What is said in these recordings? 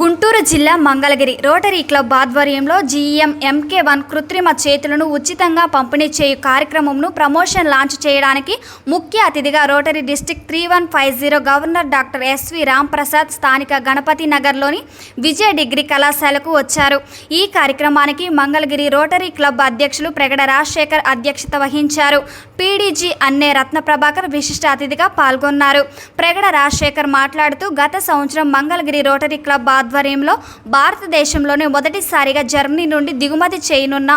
గుంటూరు జిల్లా Mangalagiri Rotary Club ఆధ్వర్యంలో GM MK one కృత్రిమ చేతులను ఉచితంగా పంపిణీ చేయు కార్యక్రమంను ప్రమోషన్ లాంచ్ చేయడానికి ముఖ్య అతిథిగా Rotary district three one five zero governor doctor SV Ramprasad స్థానిక గణపతి నగర్లోని విజయ డిగ్రీ కళాశాలకు వచ్చారు. ఈ కార్యక్రమానికి మంగళగిరి రోటరీ క్లబ్ అధ్యక్షులు ప్రగడ రాజశేఖర్ అధ్యక్షత వహించారు. పీడీజీ అన్నే రత్న ప్రభాకర్ విశిష్ట అతిథిగా పాల్గొన్నారు. ప్రగడ రాజశేఖర్ మాట్లాడుతూ గత సంవత్సరం మంగళగిరి రోటరీ క్లబ్ ఆధ్వర్యంలో భారతదేశంలోనే మొదటిసారిగా జర్మనీ నుండి దిగుమతి చేయనున్న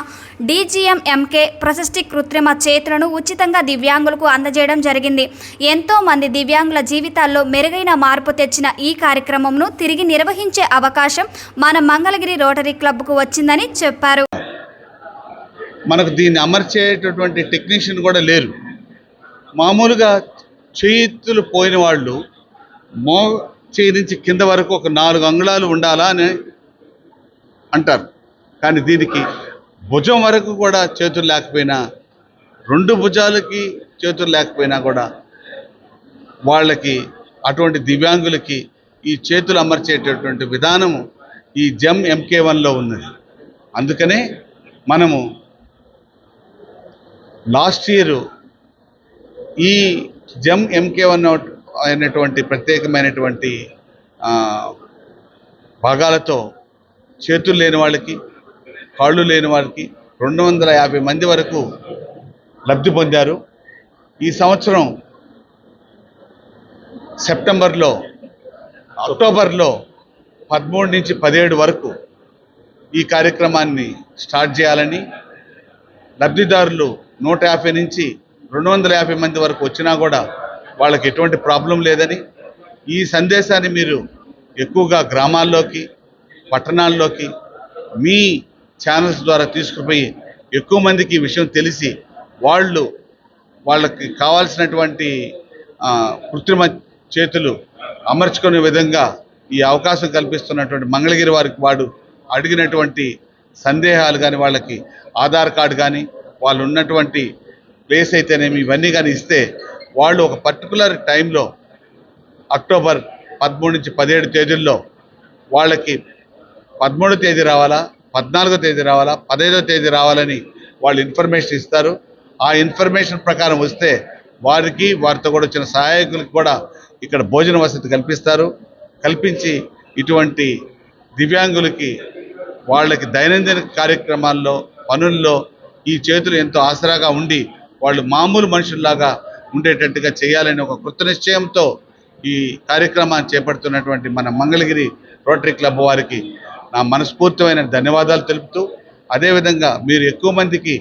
డీజీఎంఎంకే ప్రశస్తి కృత్రిమ చేతులను ఉచితంగా దివ్యాంగులకు అందజేయడం జరిగింది. ఎంతో మంది దివ్యాంగుల జీవితాల్లో మెరుగైన మార్పు తెచ్చిన ఈ కార్యక్రమంను తిరిగి నిర్వహించే అవకాశం మన మంగళగిరి రోటరీ క్లబ్కు వచ్చిందని చెప్పారు. మనకు దీన్ని అమర్చేటటువంటి టెక్నీషియన్ కూడా లేరు. మామూలుగా చేతులు పోయిన వాళ్ళు మో చేయి నుంచి కింద వరకు ఒక నాలుగు అంగుళాలు ఉండాలా అని అంటారు. కానీ దీనికి భుజం వరకు కూడా చేతులు లేకపోయినా రెండు భుజాలకి చేతులు లేకపోయినా కూడా వాళ్ళకి అటువంటి దివ్యాంగులకి ఈ చేతులు అమర్చేటటువంటి విధానము ఈ జమ్ ఎంకే వన్లో ఉన్నది. అందుకనే మనము లాస్ట్ ఇయర్ ఈ జమ్ ఎంకే వన్ అయినటువంటి ప్రత్యేకమైనటువంటి భాగాలతో చేతులు లేని వాళ్ళకి కాళ్ళు లేని వాళ్ళకి రెండు వందల యాభై మంది వరకు లబ్ధి పొందారు. ఈ సంవత్సరం సెప్టెంబర్లో అక్టోబర్లో పదమూడు నుంచి పదిహేడు వరకు ఈ కార్యక్రమాన్ని స్టార్ట్ చేయాలని లబ్ధిదారులు నూట యాభై నుంచి రెండు వందల యాభై మంది వరకు వచ్చినా కూడా వాళ్ళకి ఎటువంటి ప్రాబ్లం లేదని ఈ సందేశాన్ని మీరు ఎక్కువగా గ్రామాల్లోకి పట్టణాల్లోకి మీ ఛానల్స్ ద్వారా తీసుకుపోయి ఎక్కువ మందికి ఈ విషయం తెలిసి వాళ్ళు వాళ్ళకి కావాల్సినటువంటి కృత్రిమ చేతులు అమర్చుకునే విధంగా ఈ అవకాశం కల్పిస్తున్నటువంటి మంగళగిరి వారికి వాడు అడిగినటువంటి సందేహాలు కానీ వాళ్ళకి ఆధార్ కార్డు కానీ వాళ్ళు ఉన్నటువంటి ప్లేస్ అయితేనేమి ఇవన్నీ కానీ ఇస్తే వాళ్ళు ఒక పర్టికులర్ టైంలో అక్టోబర్ పదమూడు నుంచి పదిహేడు తేదీల్లో వాళ్ళకి పదమూడో తేదీ రావాలా పద్నాలుగో తేదీ రావాలా పదహైదో తేదీ రావాలని వాళ్ళు ఇన్ఫర్మేషన్ ఇస్తారు. ఆ ఇన్ఫర్మేషన్ ప్రకారం వస్తే వారికి వారితో కూడా వచ్చిన సహాయకులకు కూడా ఇక్కడ భోజన వసతి కల్పిస్తారు. కల్పించి ఇటువంటి దివ్యాంగులకి వాళ్ళకి దైనందిన కార్యక్రమాల్లో పనుల్లో ఈ చేతులు ఎంతో ఆసరాగా ఉండి వాళ్ళు మామూలు మనుషుల్లాగా ఉండేటట్టుగా చేయాలని ఒక కృత నిశ్చయంతో ఈ కార్యక్రమాన్ని చేపడుతున్నటువంటి మన మంగళగిరి రోటరీ క్లబ్ వారికి నా మనస్ఫూర్తిమైన ధన్యవాదాలు తెలుపుతూ అదేవిధంగా మీరు ఎక్కువ మందికి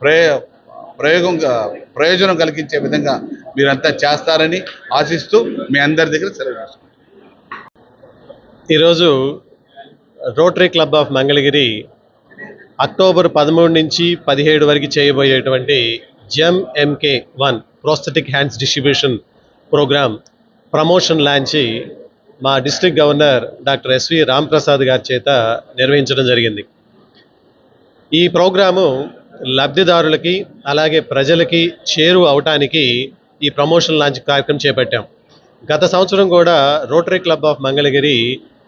ప్రయో ప్రయోగం ప్రయోజనం కలిగించే విధంగా మీరంతా చేస్తారని ఆశిస్తూ మీ అందరి దగ్గర సెలవు ఈరోజు Rotary Club of Mangalagiri October పదమూడు నుంచి పదిహేడు వరకు చేయబోయేటువంటి gem MK one prosthetic hands distribution program promotion launch మా district governor doctor SV Ramprasad గారి చేత నిర్వహించడం జరిగింది. ఈ ప్రోగ్రాము లబ్ధిదారులకి అలాగే ప్రజలకి చేరువ అవటానికి ఈ ప్రమోషన్ లాంచ్ కార్యక్రమం చేపట్టాం. గత సంవత్సరం కూడా రోటరీ క్లబ్ ఆఫ్ మంగళగిరి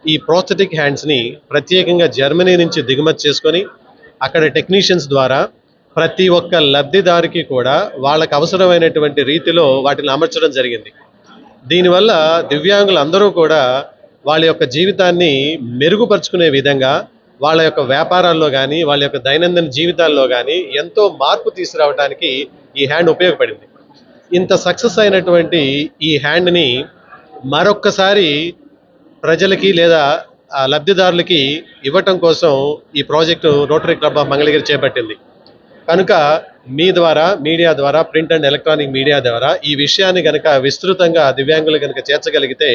ఈ ప్రోస్థెటిక్ హ్యాండ్స్ని ప్రత్యేకంగా జర్మనీ నుంచి దిగుమతి చేసుకొని అక్కడ టెక్నీషియన్స్ ద్వారా ప్రతి ఒక్క లబ్ధిదారికి కూడా వాళ్ళకు అవసరమైనటువంటి రీతిలో వాటిని అమర్చడం జరిగింది. దీనివల్ల దివ్యాంగులందరూ కూడా వాళ్ళ యొక్క జీవితాన్ని మెరుగుపరుచుకునే విధంగా వాళ్ళ యొక్క వ్యాపారాల్లో కానీ వాళ్ళ యొక్క దైనందిన జీవితాల్లో కానీ ఎంతో మార్పు తీసుకురావడానికి ఈ హ్యాండ్ ఉపయోగపడింది. ఇంత సక్సెస్ అయినటువంటి ఈ హ్యాండ్ని మరొక్కసారి ప్రజలకి లేదా ఆ లబ్ధిదారులకి ఇవ్వటం కోసం ఈ project Rotary Club of Mangalagiri చేపట్టింది. కనుక మీ ద్వారా మీడియా ద్వారా ప్రింట్ అండ్ ఎలక్ట్రానిక్ మీడియా ద్వారా ఈ విషయాన్ని కనుక విస్తృతంగా దివ్యాంగులు కనుక చేర్చగలిగితే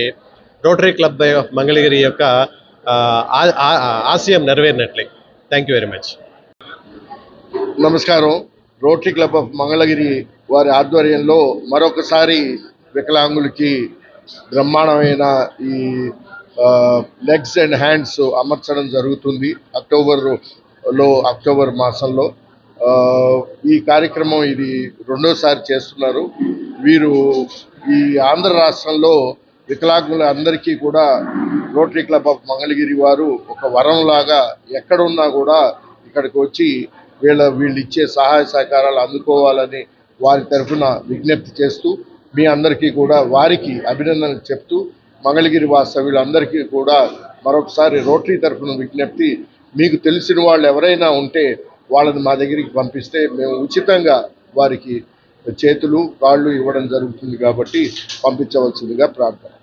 రోటరీ క్లబ్ ఆఫ్ మంగళగిరి యొక్క ఆశయం నెరవేరినట్లే. థ్యాంక్ యూ వెరీ మచ్ నమస్కారం. రోటరీ క్లబ్ ఆఫ్ మంగళగిరి వారి ఆధ్వర్యంలో మరొకసారి వికలాంగులకి బ్రహ్మాండమైన ఈ లెగ్స్ అండ్ హ్యాండ్స్ అమర్చడం జరుగుతుంది. అక్టోబర్లో అక్టోబర్ మాసంలో. ఈ కార్యక్రమం ఇది రెండోసారి చేస్తున్నారు. వీరు ఈ ఆంధ్ర రాష్ట్రంలో వికలాంగుల అందరికీ కూడా రోటరీ క్లబ్ ఆఫ్ మంగళగిరి వారు ఒక వరంలాగా ఎక్కడున్నా కూడా ఇక్కడికి వచ్చి వీళ్ళ వీళ్ళు ఇచ్చే సహాయ సహకారాలు అందుకోవాలని వారి తరఫున విజ్ఞప్తి చేస్తూ మీ అందరికీ కూడా వారికి అభినందనలు చెప్తూ మంగళగిరి వాస్తవ్యులందరికీ కూడా మరొకసారి రోటరీ తరఫున విజ్ఞప్తి. మీకు తెలిసిన వాళ్ళు ఎవరైనా ఉంటే వాళ్ళని మా దగ్గరికి పంపిస్తే మేము ఉచితంగా వారికి చేతులు కాళ్ళు ఇవ్వడం జరుగుతుంది కాబట్టి పంపించవలసిందిగా ప్రార్థన.